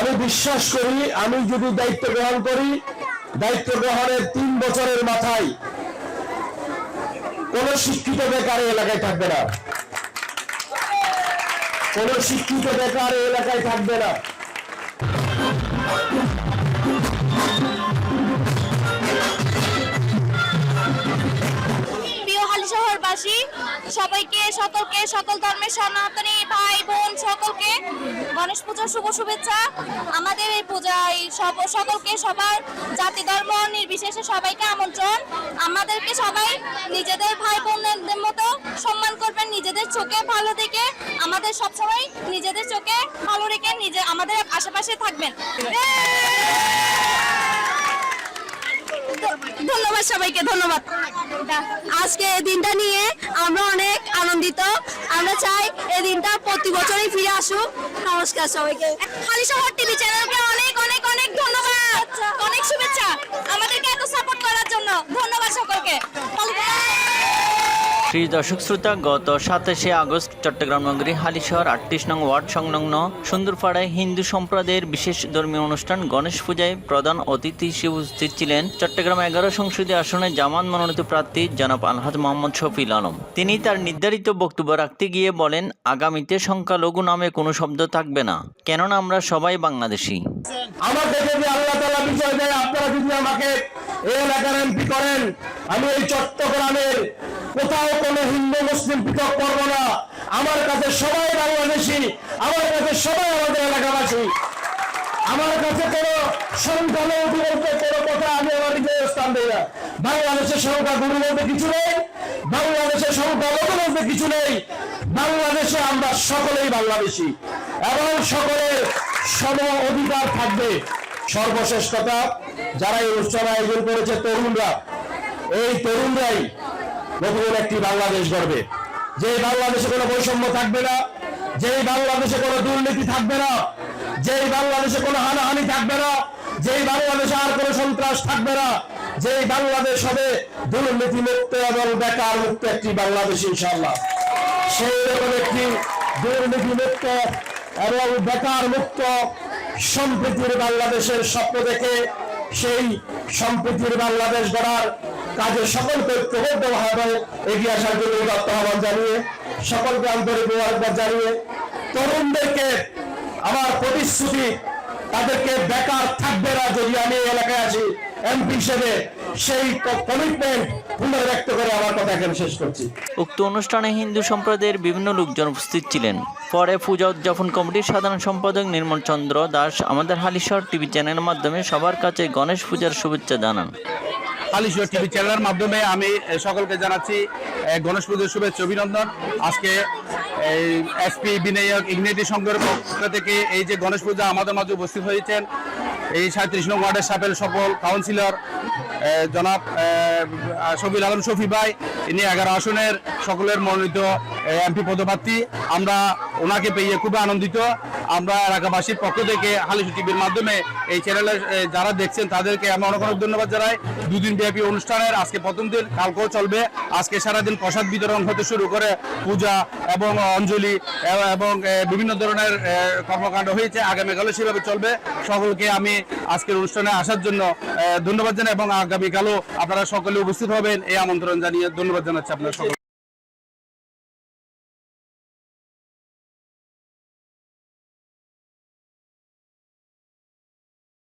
আমি বিশ্বাস করি, আমি যদি দায়িত্ব গ্রহণ করি, দায়িত্ব গ্রহণের তিন বছরের মাথায় কোন শিক্ষিত বেকার এলাকায় থাকবে না। কোন শিক্ষিত বেকার এলাকায় থাকবে না। সবাইকে, সকলকে, সকল ধর্মের সনাতনী ভাই বোন সকলকে গণেশ পূজার শুভ শুভেচ্ছা। আমাদের এই পূজায় সকলকে সবার জাতি ধর্ম নির্বিশেষে সবাইকে আমন্ত্রণ। আমাদেরকে সবাই নিজেদের ভাই বোনদের মতো সম্মান করবেন, নিজেদের চোখে ভালো দেখে, আমাদের সবসময় নিজেদের চোখে ভালো রেখে নিজে আমাদের আশেপাশে থাকবেন। ধন্যবাদ সবাইকে, ধন্যবাদ। আজকে এই দিনটা নিয়ে আমরা অনেক আনন্দিত। আমরা চাই এই দিনটা প্রতি বছরই ফিরে আসুক। নমস্কার সবাইকে। খালি শহর টিভি চ্যানেলকে অনেক অনেক অনেক ধন্যবাদ। অনেক শুভেচ্ছা আমাদেরকে এত সাপোর্ট করার জন্য। ধন্যবাদ সকলকে। প্রিয় দর্শক শ্রোতা, গত সাতাশে আগস্ট চট্টগ্রাম নগরী হালিশহর আটত্রিশ নং ওয়ার্ড সংলগ্ন সুন্দরপাড়ায় হিন্দু সম্প্রদায়ের বিশেষ ধর্মীয় অনুষ্ঠান গণেশ পূজায় প্রধান অতিথি হিসেবে উপস্থিত ছিলেন চট্টগ্রাম এগারো সংসদীয় আসনে জামান মনোনীত প্রার্থী জনাব আলহাজ মোহাম্মদ শফিল আলম। তিনি তার নির্ধারিত বক্তব্য রাখতে গিয়ে বলেন, আগামীতে সংখ্যালঘু নামে কোনো শব্দ থাকবে না। কেননা আমরা সবাই বাংলাদেশি। আমাকে এই এলাকার এমপি করেন, আমি এই চট্টগ্রামের কোথাও কোনো হিন্দু, মুসলিম পৃথক করব না। আমার কাছে সবাই বাংলাদেশি, আমার কাছে সবাই আমাদের এলাকাবাসী। আমার কাছে কোনো সংখ্যালঘু বলতে কোনো কথা আমি আমার নিজের স্থান দিই না। বাংলাদেশের সংখ্যা গুরু বলতে কিছু নেই, বাংলাদেশের সংখ্যা লঘু বলতে কিছু নেই। বাংলাদেশে আমরা সকলেই বাংলাদেশি এবং সকলের সম অধিকার থাকবে। সর্বশেষ কথা যারা এই অনুষ্ঠান আয়োজন করেছে তরুণরা। এই তরুণরাই নতুন একটি বাংলাদেশ গড়বে। যে বাংলাদেশে কোনো বৈষম্য থাকবে না, যেই বাংলাদেশে কোনো দুর্নীতি থাকবে না, যেই বাংলাদেশে কোনো হানাহানি থাকবে না, যেই বাংলাদেশে আর কোনো সন্ত্রাস থাকবে না, যেই বাংলাদেশ হবে দুর্নীতি মুক্ত এবং বেকার মুক্ত একটি বাংলাদেশ ইনশাল্লাহ সেই রকম একটি দুর্নীতি মুক্ত এবং বেকার মুক্ত সম্প্রীতির বাংলাদেশের স্বপ্ন দেখে সেই সম্প্রীতির বাংলাদেশ গড়ার কাজে সকলকে প্রবল ঐক্যবদ্ধভাবে এগিয়ে আসার জন্য আহ্বান জানিয়ে, সকলকে আন্তরিক মোবারকবাদ জানিয়ে, তরুণদেরকে আমার প্রতিশ্রুতি তাদেরকে বেকার থাকবে না যদি আমি এলাকায় আসি এমপি হিসেবে সেই কমিটমেন্ট পুনর্ব্যক্ত করে আমার কথা এখানে শেষ করছি। উক্ত অনুষ্ঠানে হিন্দু সম্প্রদায়ের বিভিন্ন লোকজন উপস্থিত ছিলেন। পরে পূজা উদযাপন কমিটির সাধারণ সম্পাদক নির্মল চন্দ্র দাস আমাদের হালিশহর টিভি চ্যানেলের মাধ্যমে সবার কাছে গণেশ পূজার শুভেচ্ছা জানান। আলিশিয়া টিভি চ্যানেলের মাধ্যমে আমি সকলকে জানাচ্ছি গণেশ পুজোর শুভেচ্ছা, অভিনন্দন। আজকে এই এসপি বিনায়ক ইগনেটি সংঘের পক্ষ থেকে এই যে গণেশ পূজা আমাদের মাঝে উপস্থিত হয়েছেন, এই সাঁত্রিশ নং ওয়ার্ডের সাপেল সফল কাউন্সিলর জনাব শফিল আলম শফি ভাই, ইনি এগারো আসনের সকলের মনোনীত এমপি পদপ্রার্থী, আমরা ওনাকে পেয়ে খুবই আনন্দিত। আমরা এলাকাবাসীর পক্ষ থেকে হালিশু টিভির মাধ্যমে এই চ্যানেলে যারা দেখছেন তাদেরকে আমি অনেক অনেক ধন্যবাদ জানাই। দুদিন ব্যাপী অনুষ্ঠানের, আজকে প্রথম দিন, কালকেও চলবে। আজকে সারাদিন প্রসাদ বিতরণ হতে শুরু করে পূজা এবং অঞ্জলি এবং বিভিন্ন ধরনের কর্মকাণ্ড হয়েছে। আগামীকালও সেভাবে চলবে। সকলকে আমি আজকের অনুষ্ঠানে আসার জন্য ধন্যবাদ জানাই এবং আগামীকালও আপনারা সকলে উপস্থিত হবেন। এই আমন্ত্রণ জানিয়ে ধন্যবাদ জানাচ্ছি আপনার সকল